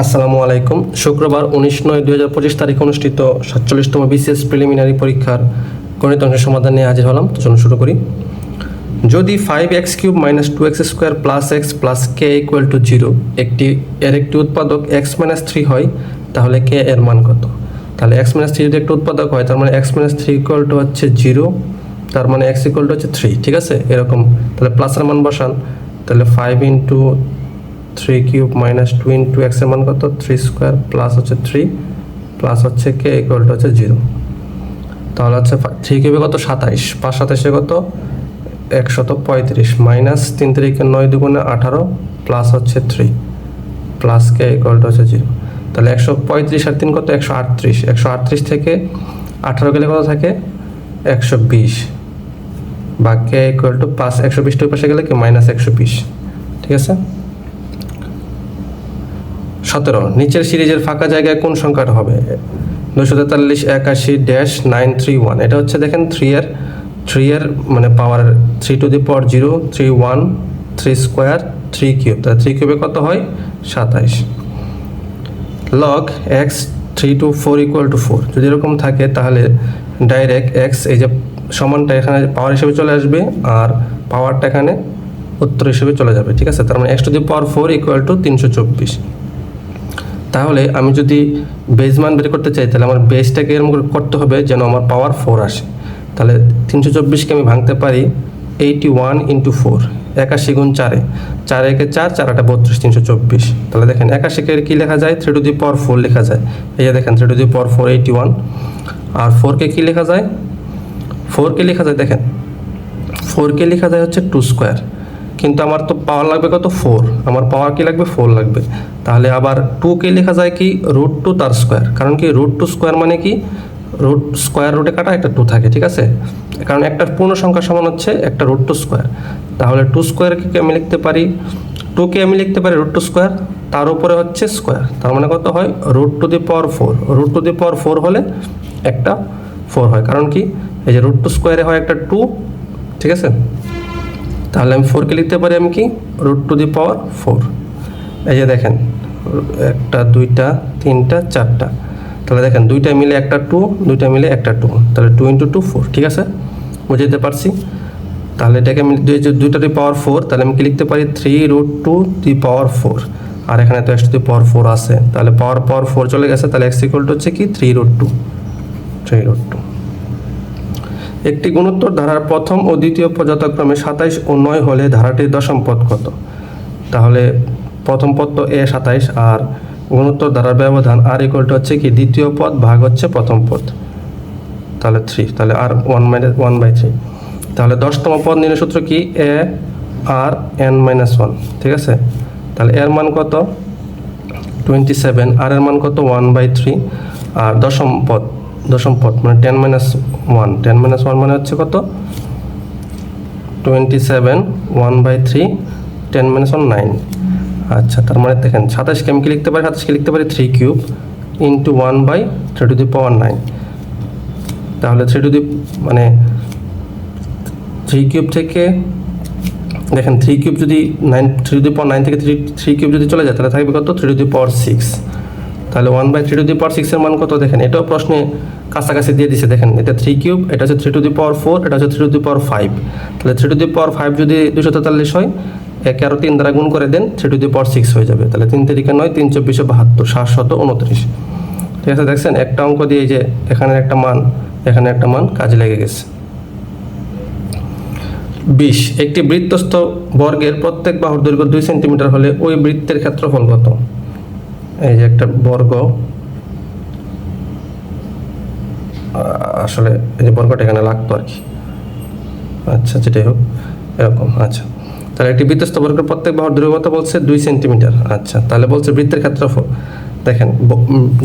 আসসালামু আলাইকুম। শুক্রবার উনিশ নয় দুই হাজার পঁচিশ তারিখে অনুষ্ঠিত সাতচল্লিশতম বিসিএস প্রিলিমিনারি পরীক্ষার গণিত অংশের সমাধান নিয়ে হাজির হলাম। তো চলুন শুরু করি। যদি five x cube minus two x square plus x plus k equal to zero একটি, এর একটি উৎপাদক এক্স মাইনাস থ্রি হয়, তাহলে কে এর মান কত? তাহলে এক্স মাইনাস থ্রি যদি একটা উৎপাদক হয়, তার মানে x minus three equal to হচ্ছে জিরো তার মানে এক্স ইকুয়াল টু হচ্ছে থ্রি ঠিক আছে? এরকম। তাহলে প্লাসের মান বসান। তাহলে five into three cube minus two into এক্সের মান কত? থ্রি স্কোয়ার প্লাস হচ্ছে থ্রি প্লাস হচ্ছে কে ইকুয়াল টু হচ্ছে জিরো তাহলে হচ্ছে থ্রি কিউবে কত? সাতাইশ। পাঁচ সাতাইশে কত? একশত পঁয়ত্রিশ। মাইনাস তিন তারিখে নয় দুগুণে আঠারো প্লাস হচ্ছে three plus k equal to হচ্ছে জিরো তাহলে একশো পঁয়ত্রিশ আর তিন কত? একশো আটত্রিশ। একশো আটত্রিশ থেকে আঠারো গেলে কত থাকে? একশো বিশ। বা কে ইকুয়াল টু পাঁচ একশো বিশটা পাশে গেলে কি? মাইনাস একশো বিশ। ঠিক আছে? সতেরো। নিচের সিরিজের ফাঁকা জায়গায় কোন সংখ্যাটা হবে? দুশো তেতাল্লিশ, একাশি, ড্যাশ, নাইন, থ্রি, ওয়ান। এটা হচ্ছে দেখেন থ্রি এর থ্রি এর মানে power three to the power zero three one three square three cube তাহলে থ্রি কিউবে কত হয়? সাতাইশ। Log x three two four equal to four যদি এরকম থাকে, তাহলে ডাইরেক্ট এক্স এই যে সমানটা এখানে পাওয়ার হিসেবে চলে আসবে আর পাওয়ারটা এখানে উত্তর হিসেবে চলে যাবে। ঠিক আছে? তার মানে x to the power four equal to তিনশো চব্বিশ। তাহলে আমি যদি বেজ মান বের করতে চাই, তাহলে আমার বেজটাকে এরকম করে করতে হবে যেন আমার পাওয়ার ফোর আসে। তাহলে তিনশো চব্বিশকে আমি ভাঙতে পারি এইটি ওয়ান ইন্টু ফোর একাশি গুণ চারে। চার একে চার চার আটা বত্রিশ, তিনশো চব্বিশ। তাহলে দেখেন একাশিকে কী লেখা যায়? Three to the power four লেখা যায়। এই যে দেখেন three to the power four eighty one আর ফোরকে কী লেখা যায়? ফোরকে লেখা যায়, দেখেন। ফোরকে লেখা যায় হচ্ছে টু স্কোয়ার কিন্তু আমার তো পাওয়ার লাগবে কত? ফোর আমার পাওয়ার কি লাগবে? ফোর লাগবে। তাহলে আবার টুকে লেখা যায় কি? রুট টু তার স্কোয়ার কারণ কি? রুট টু স্কোয়ার মানে কি? রুট স্কোয়ার রুটে কাটা একটা টু থাকে, ঠিক আছে? কারণ একটা পূর্ণ সংখ্যা সমান হচ্ছে একটা রুট টু স্কোয়ার তাহলে টু স্কোয়ারকে আমি লিখতে পারি? টুকে আমি লিখতে পারি রুট টু স্কোয়ার তার উপরে হচ্ছে স্কোয়ার তার মানে কত হয়? Root two the power four root two the power four হলে একটা ফোর হয়। কারণ কি? এই যে রুট টু স্কোয়ারে হয় একটা টু ঠিক আছে? তাহলে আমি ফোরকে লিখতে পারি আমি কি? Root two the power four এই যে দেখেন, একটা, দুইটা, তিনটা, চারটা। তাহলে দেখেন, দুইটা মিলে একটা টু দুইটা মিলে একটা টু তাহলে টু ইন্টু টু ফোর ঠিক আছে? বুঝে বুঝতে পারছি? তাহলে এটাকে আমি দুইটা দি পাওয়ার ফোর তাহলে আমি কি লিখতে পারি? Three root two the power four আর এখানে তো x to the power four আছে। তাহলে পাওয়ার পাওয়ার ফোর চলে গেছে, তাহলে এক্স ইকুয়াল টু হচ্ছে কি? Three root two three root two একটি গুণোত্তর ধারার প্রথম ও দ্বিতীয় পদ যথাক্রমে সাতাইশ ও নয় হলে ধারাটির দশম পদ কত? তাহলে প্রথম পদ তো এ সাতাইশ, আর গুণোত্তর ধারার ব্যবধান আর ইকুয়ালটা হচ্ছে কি? দ্বিতীয় পদ ভাগ হচ্ছে প্রথম পদ। তাহলে থ্রি তাহলে r one minus one by three তাহলে দশতম পদ নির্ণয় সূত্র কি? A r n minus one ঠিক আছে? তাহলে এর মান কত? টোয়েন্টি সেভেন আর এর মান কত? ওয়ান বাই থ্রি আর দশম পদ দশম পদ মানে ten minus one ten minus one মানে হচ্ছে কত? Twenty seven one by three ten minus one nine আচ্ছা তার মানে দেখেন, সাতাশকে আমি কি লিখতে পারি? সাতাশকে লিখতে পারি three cube into one by three to the power nine তাহলে থ্রি টু দি মানে থ্রি কিউব থেকে, দেখেন থ্রি কিউব যদি nine three to the power nine থেকে থ্রি থ্রি কিউব যদি চলে যায়, তাহলে থাকবে কত? Three to the power six তাহলে one by three to the power সিক্সের মান কত দেখেন? এটাও প্রশ্নে কাছাকাছি দিয়ে দিছে, দেখেন, এটা থ্রি কিউব এটা হচ্ছে three to the power four এটা হচ্ছে three to the power five তাহলে three to the power five যদি দুশো তেতাল্লিশ হয়, একে আরও তিন দ্বারা গুণ করে দেন three to the power six হয়ে যাবে। তাহলে তিন তারিখে নয়, তিন চব্বিশশো বাহাত্তর সাতশত উনত্রিশ। ঠিক আছে, দেখছেন? একটা অঙ্ক দিয়ে যে এখানে একটা মান, এখানে একটা মান কাজে লেগে গেছে। বিশ, একটি বৃত্তস্থ বর্গের প্রত্যেক বাহুর দৈর্ঘ্য দুই সেন্টিমিটার হলে ওই বৃত্তের ক্ষেত্রফল কত? এই যে একটা বর্গ, আসলে এই যে বর্গটা এখানে লাগতো আর কি। আচ্ছা যেটাই হোক, এরকম আচ্ছা। তাহলে একটি বৃত্তস্থ বর্গের প্রত্যেক বাহুর দৈর্ঘ্য কত বলছে দুই সেন্টিমিটার। আচ্ছা তাহলে বলছে বৃত্তের ক্ষেত্রফল। দেখেন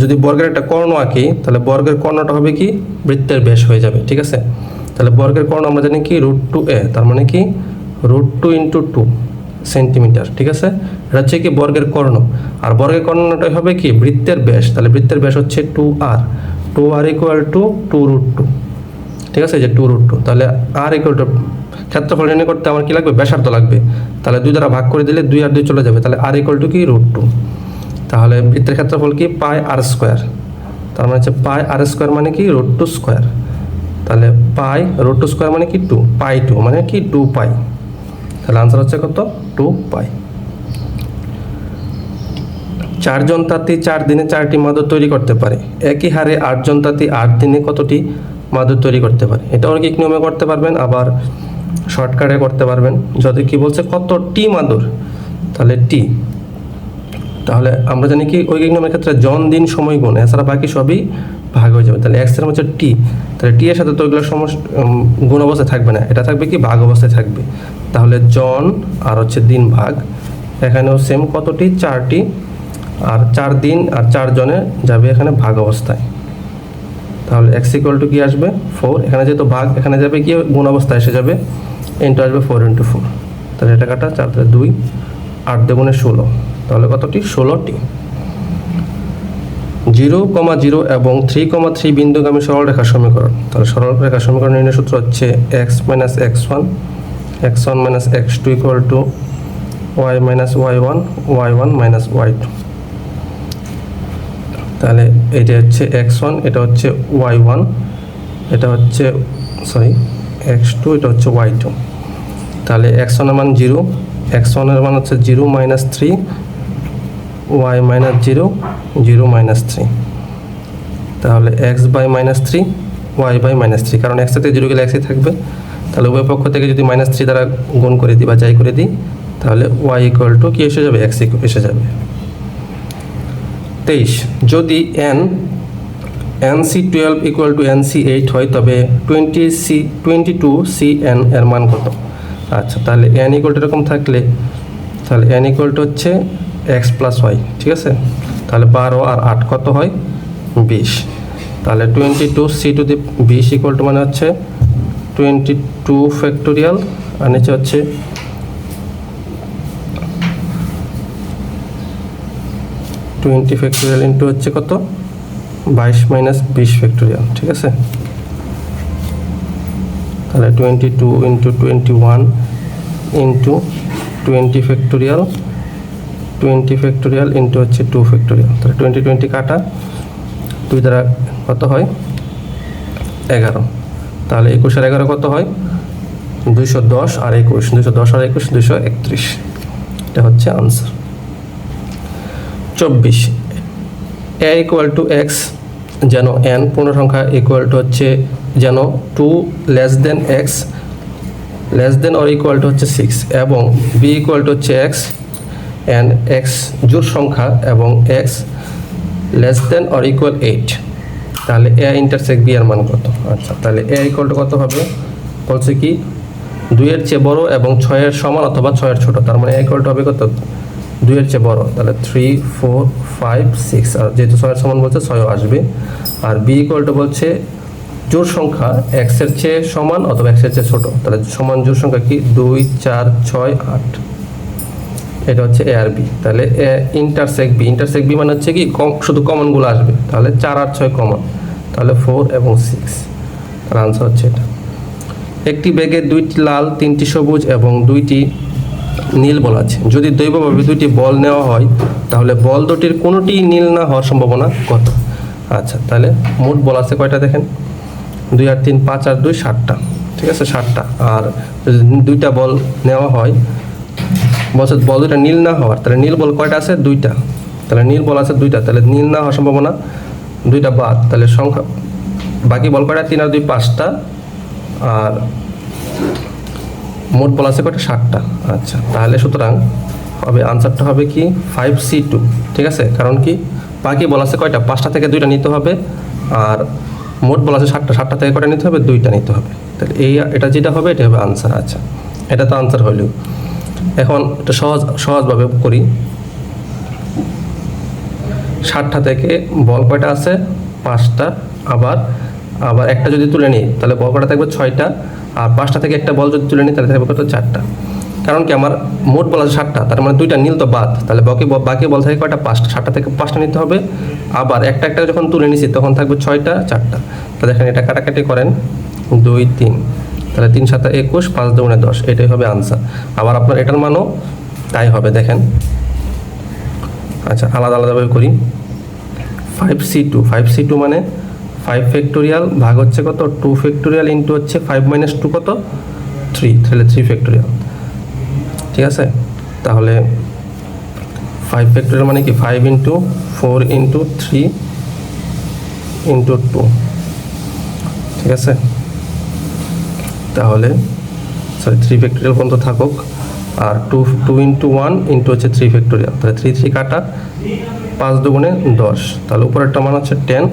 যদি বর্গের একটা কর্ণ আঁকি, তাহলে বর্গের কর্ণটা হবে কি? বৃত্তের ব্যাস হয়ে যাবে, ঠিক আছে? তাহলে বর্গের কর্ণ আমরা জানি কি? রুট টু এ, তার মানে কি? Root two into two. Centimetre, ঠিক আছে? এটা হচ্ছে কি বর্গের কর্ণ। আর বর্গের কর্ণটাই হবে কি? বৃত্তের ব্যাস। তাহলে বৃত্তের ব্যাস হচ্ছে two r. Two r equal to two root two ঠিক আছে? যে টু রুট টু তাহলে আর ইকুয়াল টু ক্ষেত্রফল নির্ণয় করতে আমার কি লাগবে? ব্যাসার্ধ লাগবে। তাহলে দুই দ্বারা ভাগ করে দিলে দুই আর দুই চলে যাবে। তাহলে আর ইকুয়াল টু কি? রুট টু তাহলে বৃত্তের ক্ষেত্রফল কি? পাই আর স্কোয়ার তার মানে হচ্ছে পাই আর স্কোয়ার মানে কি? রোড টু স্কোয়ার তাহলে পাই রোড টু স্কোয়ার মানে কি? টু পাই টু মানে কি? Two pi. তাহলে আনসার হচ্ছে কত? টু পাই চারজন তাঁতি চার দিনে চারটি মাদুর তৈরি করতে পারে। একই হারে আটজন তাঁতি আট দিনে কতটি মাদুর তৈরি করতে পারে? এটা অনেক নিয়মে করতে পারবেন, আবার শর্টকাটে করতে পারবেন। যদি কি বলছে কত টি মাদুর? তাহলে টি তাহলে আমরা জানি কি, ওই নিয়মের ক্ষেত্রে জন, দিন, সময়, গুণ, এছাড়া বাকি সবই ভাগ হয়ে যাবে। তাহলে এক্সের হচ্ছে টি তাহলে টি এর সাথে তো ওইগুলো সমস্ত গুণ অবস্থায় থাকবে না। এটা থাকবে কি? ভাগ অবস্থায় থাকবে। তাহলে জন আর হচ্ছে দিন ভাগ। এখানেও সেম কতটি? চারটি। আর চার দিন আর চার জনে যাবে এখানে ভাগ অবস্থায়। তাহলে এক্স ইকুয়াল টু কি আসবে? ফোর এখানে যেহেতু ভাগ, এখানে যাবে কি? গুণ অবস্থায় এসে যাবে। ইন্টু আসবে ফোর ইন্টু ফোর তাহলে এটা কাটা, চার, তাহলে দুই। আট, দেগুণে ষোলো। তাহলে কতটি? ষোলোটি। জিরো কমা জিরো এবং থ্রি কমা থ্রি বিন্দুগামী সরলরেখা সমীকরণ। তাহলে সরলরেখা সমীকরণ নির্ণয় সূত্র হচ্ছে x minus x one x one minus x two equal to y minus y one y one minus y two তাহলে এটা হচ্ছে এক্স ওয়ান এটা হচ্ছে ওয়াই ওয়ান এটা হচ্ছে সরি এক্স টু এটা হচ্ছে ওয়াই টু তাহলে এক্স ওয়ানের মান জিরো এক্স ওয়ানের মান হচ্ছে zero minus three y minus zero zero minus three তাহলে x by minus three y by minus three কারণ এক্স সাথে জিরো গেলে এক্সই থাকবে। তাহলে উভয় পক্ষ থেকে যদি মাইনাস থ্রি দ্বারা গুণ করে দিই বা যাই করে দিই, তাহলে ওয়াই ইকুয়াল টু কি এসে যাবে? এক্স এসে যাবে। তেইশ, যদি n n C twelve equal to n C eight হয়, তবে twenty C twenty two C n এর মান কত? আচ্ছা তাহলে এন ইকুয়াল এরকম থাকলে, তাহলে এন ইকুয়াল হচ্ছে এক্স প্লাস ওয়াই ঠিক আছে? তাহলে বারো আর আট কত হয়? বিশ। তাহলে twenty two C two the বিশ ইকুয়াল টু মানে হচ্ছে টোয়েন্টি টু ফ্যাক্টোরিয়াল আর নিচে হচ্ছে টোয়েন্টি ফ্যাক্টোরিয়াল ইন্টু হচ্ছে কত? বাইশ মাইনাস বিশ ফ্যাক্টোরিয়াল ঠিক আছে? তাহলে twenty two into twenty one into twenty factorial twenty factorial into হচ্ছে টু ফ্যাক্টোরিয়াল তাহলে টোয়েন্টি টোয়েন্টি কাটা, দুই দ্বারা কত হয়? এগারো। তাহলে একুশের এগারো কত হয়? দুইশো দশ আর একুশ দুশো দশ আর একুশ দুশো একত্রিশ। এটা হচ্ছে আনসার চব্বিশ। এ ইকুয়াল টু এক্স যেন এন পূর্ণ সংখ্যা ইকুয়াল টু হচ্ছে যেন two less than x less than or equal to হচ্ছে সিক্স এবং বি ইকুয়াল টু হচ্ছে এক্স অ্যান্ড এক্স জোর সংখ্যা এবং x less than or equal eight তাহলে এ ইন্টারসেক্ট বি এর মান কত? আচ্ছা তাহলে এ ইকুয়াল কত হবে? বলছে কি, দুইয়ের চেয়ে বড় এবং ছয়ের সমান অথবা ছয়ের ছোট, তার মানে এ ইকুয়াল হবে কত? দুইয়ের চেয়ে বড়, তাহলে থ্রি ফোর ফাইভ সিক্স আর যেহেতু ছয়ের সমান বলছে, ছয়ও আসবে। আর বি ইকুয়াল বলছে জোর সংখ্যা এক্সের চেয়ে সমান অথবা এক্সের চেয়ে ছোট, তাহলে সমান জোর সংখ্যা কি? দুই, চার, ছয়, আট। এটা হচ্ছে এ আর বি তাহলে A intersect B intersect B মানে হচ্ছে কি কম শুধু কমনগুলো আসবে। তাহলে চার আর ছয় কমন তাহলে ফোর এবং সিক্স তার আনসার হচ্ছে এটা। একটি ব্যাগে দুইটি লাল, তিনটি সবুজ এবং দুইটি নীল বল আছে। যদি দৈবভাবে দুইটি বল নেওয়া হয়, তাহলে বল দুটির কোনোটি নীল না হওয়ার সম্ভাবনা কত? আচ্ছা তাহলে মোট বল আছে কয়টা দেখেন? দুই আর তিন, পাঁচ আর দুই ষাটটা ঠিক আছে ষাটটা আর দুইটা বল নেওয়া হয় বলছে বল দুইটা নীল না হওয়ার, তাহলে নীল বল কয়টা আছে? দুইটা। তাহলে নীল বল আছে দুইটা, তাহলে নীল না হওয়ার সম্ভাবনা দুইটা বাদ। তাহলে সংখ্যা, বাকি বল কয়টা? তিন আর দুই পাঁচটা। আর মোট বল আছে কয়টা? ষাটটা আচ্ছা তাহলে সুতরাং হবে আনসারটা হবে কি? ফাইভ সি টু ঠিক আছে? কারণ কি? বাকি বল আছে কয়টা? পাঁচটা থেকে দুইটা নিতে হবে। আর মোট বল আছে ষাটটা ষাটটা থেকে কয়টা নিতে হবে? দুইটা নিতে হবে। তাহলে এই, এটা যেটা হবে, এটা হবে আনসার আচ্ছা এটা তো আনসার হইল। এখন এটা সহজ, সহজভাবে করি। ষাটটা থেকে বল কয়টা আছে? পাঁচটা। আবার আবার একটা যদি তুলে নিই, তাহলে বল কয়টা থাকবে? ছয়টা। আর পাঁচটা থেকে একটা বল যদি তুলে নিই, তাহলে থাকবে কত? চারটা। কারণ কি আমার মোট বল আছে ষাটটা, তার মানে দুইটা নীল তো বাদ। তাহলে বাকি বাকি বল থাকে কয়টা? পাঁচটা। ষাটটা থেকে পাঁচটা নিতে হবে। আবার একটা একটা যখন তুলে নিছি, তখন থাকবে ছয়টা, চারটা। তাহলে এখানে এটা কাটাকাটি করেন। দুই, তিন। তাহলে তিন সাথে একুশ, পাঁচ দুগুণে দশ, এটাই হবে আনসার আবার আপনার এটার মানও তাই হবে, দেখেন। আচ্ছা আলাদা আলাদাভাবে করি। Five C two five C two মানে ফাইভ ফ্যাক্টোরিয়াল ভাগ হচ্ছে কত? টু ফ্যাক্টোরিয়াল ইন্টু হচ্ছে ফাইভ মাইনাস টু কত? থ্রি তাহলে থ্রি ফ্যাক্টোরিয়াল ঠিক আছে? তাহলে ফাইভ ফ্যাক্টোরিয়াল মানে কি? Five into four into three into two ঠিক আছে? তাহলে সরি থ্রি ফ্যাক্টোরিয়াল পর্যন্ত থাকুক। আর two two into one into হচ্ছে থ্রি ফ্যাক্টোরিয়াল তাহলে থ্রি থ্রি কাটা, পাঁচ দুগুণে দশ। তাহলে উপরেরটা মান হচ্ছে টেন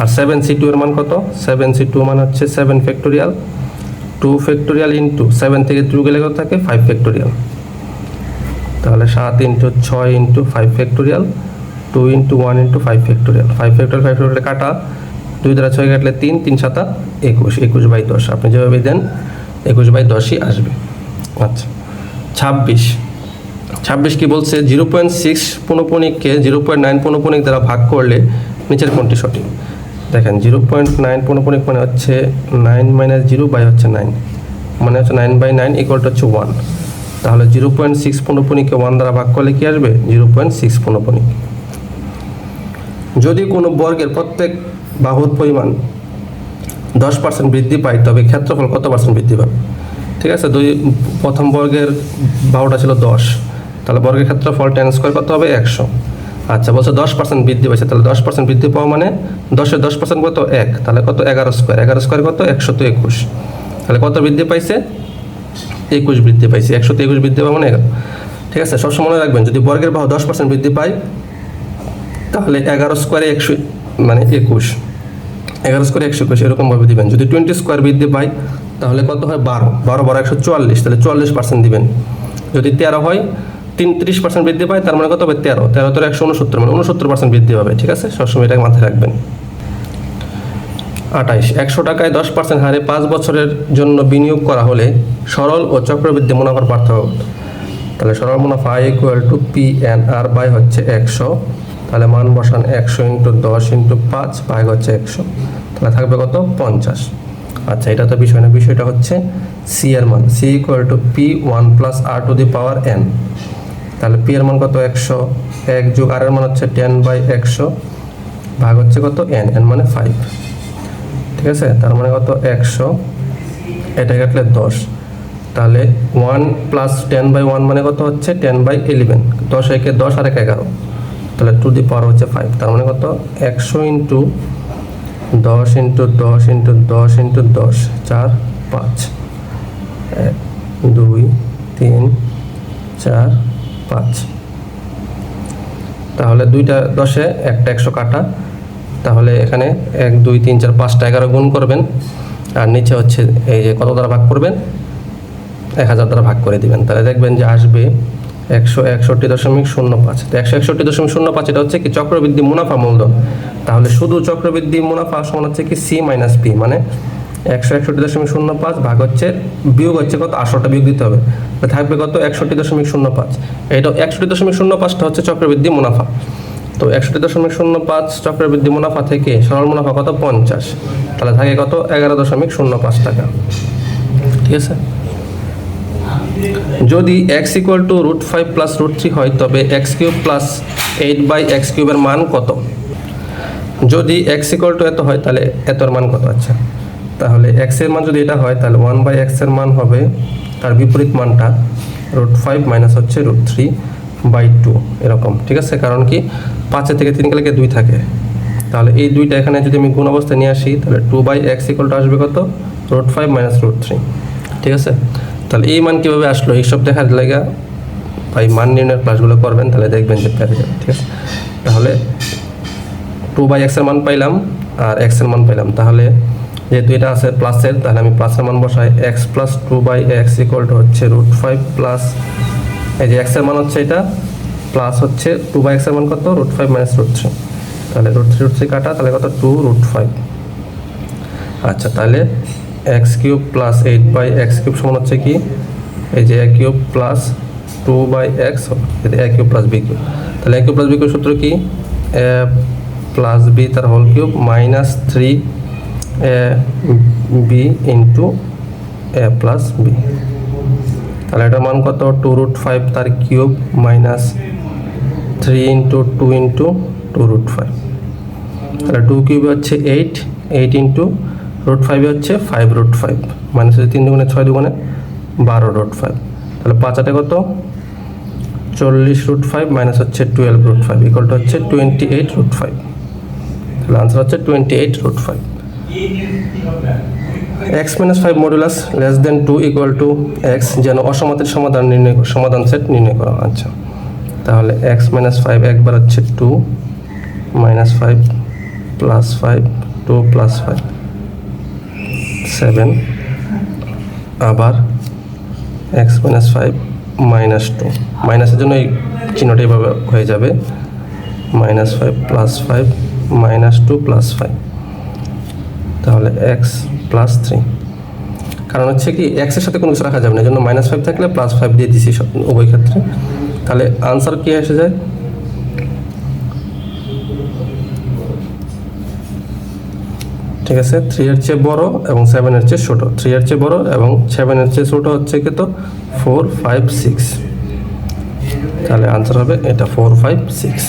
আর সেভেন সি টু এর মান কত? সেভেন সি টু মান হচ্ছে seven factorial two factorial into seven থেকে টু গেলে কত থাকে? ফাইভ ফ্যাক্টোরিয়াল তাহলে সাত ইন্টু ছয় into five factorial two into one into five factorial five factorial five factorial কাটা দুই দ্বারা ছয় কাটলে তিন তিন সাতা একুশ একুশ বাই দশ। আপনি যেভাবে দেন, একুশ বাই দশই আসবে। আচ্ছা ছাব্বিশ। ছাব্বিশ কি বলছে? জিরো পয়েন্ট সিক্স পনপনিককে জিরো পয়েন্ট নাইন পনপনিক দ্বারা ভাগ করলে নিচের কোনটি সঠিক? দেখেন, জিরো পয়েন্ট নাইন পনপনিক মানে হচ্ছে নাইন মাইনাস জিরো বাই হচ্ছে নাইন। মানে হচ্ছে নাইন বাই নাইন ইকুয়ালটা হচ্ছে ওয়ান। তাহলে জিরো পয়েন্ট সিক্স পনপনিককে ওয়ান দ্বারা ভাগ করলে কি আসবে? জিরো পয়েন্ট সিক্স পনপনিক। যদি কোনো বর্গের প্রত্যেক বাহুর পরিমাণ দশ পার্সেন্ট বৃদ্ধি পায়, তবে ক্ষেত্রফল কত পার্সেন্ট বৃদ্ধি পাবে ঠিক আছে, দুই, প্রথম বর্গের বাহুটা ছিল দশ। তাহলে বর্গের ক্ষেত্রফল টেন স্কোয়ার কত হবে? একশো। আচ্ছা বলছে দশ পার্সেন্ট বৃদ্ধি পাইছে, তাহলে দশ পার্সেন্ট বৃদ্ধি পাওয়া মানে দশের দশ পার্সেন্ট কত? এক। তাহলে কত? এগারো স্কোয়ার এগারো স্কোয়ার কত? একশো তো একুশ। তাহলে কত বৃদ্ধি পাইছে? একুশ বৃদ্ধি পাইছে। একশো একুশ বৃদ্ধি পাওয়া মানে ঠিক আছে, সবসময় মনে রাখবেন, যদি বর্গের বাহু দশ পার্সেন্ট বৃদ্ধি পায়, তাহলে এগারো স্কোয়ারে একশো মানে একুশ। এগারো স্কোয়ারে একশো একুশ, এরকমভাবে দিবেন। যদি টোয়েন্টি স্কোয়ার বৃদ্ধি পাই, তাহলে কত হয়? বারো। বারো বারো একশো চুয়াল্লিশ, তাহলে চুয়াল্লিশ পার্সেন্ট দিবেন। যদি তেরো হয় তিন ত্রিশ পার্সেন্ট বৃদ্ধি পায় তার মানে কত হবে? তেরো। তেরো তোর একশো উনসত্তর মানে উনসত্তর পার্সেন্ট বৃদ্ধি পাবে, ঠিক আছে? সবসময় এটাকে মাথায় রাখবেন। আঠাইশ। একশো টাকায় দশ পার্সেন্ট হারে পাঁচ বছরের জন্য বিনিয়োগ করা হলে সরল ও চক্রবৃদ্ধি মুনাফার পার্থক্য। তাহলে সরল মুনাফা I equal to P N R by হচ্ছে একশো। তাহলে মান বসান একশো ইন্টু দশ ইন্টু পাঁচ ভাগ হচ্ছে একশো। তাহলে থাকবে কত? পঞ্চাশ। আচ্ছা এটা তো বিষয় না, বিষয়টা হচ্ছে সি এর মান। C equal to P one plus R to the power n তাহলে পি এর মান কত? একশো। এক যোগ আর এর মান হচ্ছে টেন বাই একশো ভাগ হচ্ছে কত? এন এন মানে ফাইভ ঠিক আছে? তার মানে কত? একশো। এটা কাটলে দশ। তাহলে one plus ten by one মানে কত হচ্ছে? টেন বাই ইলেভেন দশ একে দশ, আর এক এগারো। তাহলে টু দি পাওয়ার হচ্ছে ফাইভ তার মানে কত? একশো ইন্টু দশ ইন্টু দশ ইন্টু দশ ইন্টু দশ, চার, পাঁচ। এক, দুই, তিন, চার, পাঁচ। তাহলে দুইটা দশে একটা একশো কাটা। তাহলে এখানে এক, দুই, তিন, চার, পাঁচটা এগারো গুণ করবেন। আর নিচে হচ্ছে এই যে কত দ্বারা ভাগ করবেন? এক হাজার দ্বারা ভাগ করে দিবেন। তাহলে দেখবেন যে আসবে একশো একষট্টি দশমিক শূন্য পাঁচ। তো একশো একষট্টি দশমিক শূন্য পাঁচ এটা হচ্ছে কি চক্রবৃদ্ধি মুনাফা মূলধন। তাহলে শুধু চক্রবৃদ্ধি মুনাফা সমান হচ্ছে কি সি মাইনাস পি মানে একশো একষট্টি দশমিক শূন্য পাঁচ ভাগ হচ্ছে, বিয়োগ হচ্ছে কত? আটশোটা বিয়োগ দিতে হবে। থাকবে কত? একষট্টি দশমিক শূন্য পাঁচ। এটা একষট্টি দশমিক শূন্য পাঁচটা হচ্ছে চক্রবৃদ্ধি মুনাফা। তো একষট্টি দশমিক শূন্য পাঁচ চক্রবৃদ্ধি মুনাফা থেকে সরল মুনাফা কত? পঞ্চাশ। তাহলে থাকে কত? এগারো দশমিক শূন্য পাঁচ টাকা। ঠিক আছে? যদি x equal to root five plus root three হয়, তবে x cube plus eight by x কিউবের মান কত? যদি এক্স ইকুয়াল টু এত হয়, তাহলে এতর মান কত? আচ্ছা তাহলে এক্সের মান যদি এটা হয়, তাহলে ওয়ান বাই এক্সের মান হবে, তার বিপরীত মানটা রুট ফাইভ মাইনাস হচ্ছে রুট থ্রি বাই টু এরকম, ঠিক আছে? কারণ কি? পাঁচের থেকে তিন গেলে দুই থাকে? তাহলে এই দুইটা এখানে যদি আমি গুণ অবস্থায় নিয়ে আসি, তাহলে two by x equal to আসবে কত? Root five minus root three ঠিক আছে? তাহলে এই মান কীভাবে আসলো? এইসব দেখার লাগা ভাই মান নির্ণয়ের ক্লাসগুলো করবেন, তাহলে দেখবেন যে পেরে যাবে ঠিক আছে? তাহলে টু বাই এক্সের মান পাইলাম আর এক্সের মান পাইলাম। তাহলে যেহেতু এটা আছে প্লাসের তাহলে আমি প্লাসের মান বসাই। X plus two by x equal to হচ্ছে রুট ফাইভ প্লাস এই যে এক্সের মান হচ্ছে এটা প্লাস হচ্ছে টু বাই এক্সের মান কত? Root five minus root three তাহলে রুট থ্রি রুট থ্রি কাটা, তাহলে কত? টু রুট ফাইভ আচ্ছা তাহলে x cube plus eight by x cube সমান হচ্ছে কি? এই যে a cube plus two by x a cube plus b cube. তাহলে a cube plus b cube সূত্র কি? এ প্লাস বি তার whole cube minus three a b into a plus b. তাহলে এটার মান কত? টু রুট ফাইভ তার cube minus three into two into two root five. তাহলে টু কিউবে হচ্ছে এইট এইট ইন্টু রুট ফাইভে হচ্ছে ফাইভ রুট ফাইভ মাইনাস হচ্ছে তিন দুগুণে ছয় দুগুণে বারো রুট ফাইভ তাহলে পাঁচ আটে কত? চল্লিশ রুট ফাইভ মাইনাস হচ্ছে টুয়েলভ রুট ফাইভ ইকুয়ালটা হচ্ছে টোয়েন্টি এইট রুট ফাইভ তাহলে আনসার হচ্ছে twenty eight root five x minus five modulus less than two equal to x যেন অসমাতের সমাধান নির্ণয় সমাধান সেট নির্ণয় করা আচ্ছা তাহলে এক্স মাইনাস ফাইভ একবার হচ্ছে two minus five plus five two plus five seven, আবার x minus five, minus two. মাইনাসের জন্য এই চিহ্নটা এইভাবে হয়ে যাবে। Minus five plus five, minus two plus five. তাহলে এক্স প্লাস থ্রি। কারণ হচ্ছে কি এক্সের সাথে কোনো কিছু রাখা যাবে না। এই জন্য মাইনাস ফাইভ থাকলে প্লাস ফাইভ দিয়ে দিছি উভয় ক্ষেত্রে। তাহলে আনসার কী এসে যায়? ঠিক আছে? থ্রি এর চেয়ে বড় এবং সেভেনের চেয়ে ছোট। থ্রি এর চেয়ে বড় এবং সেভেনের চেয়ে ছোট হচ্ছে কি তো? ফোর ফাইভ সিক্স তাহলে আনসার হবে এটা ফোর ফাইভ সিক্স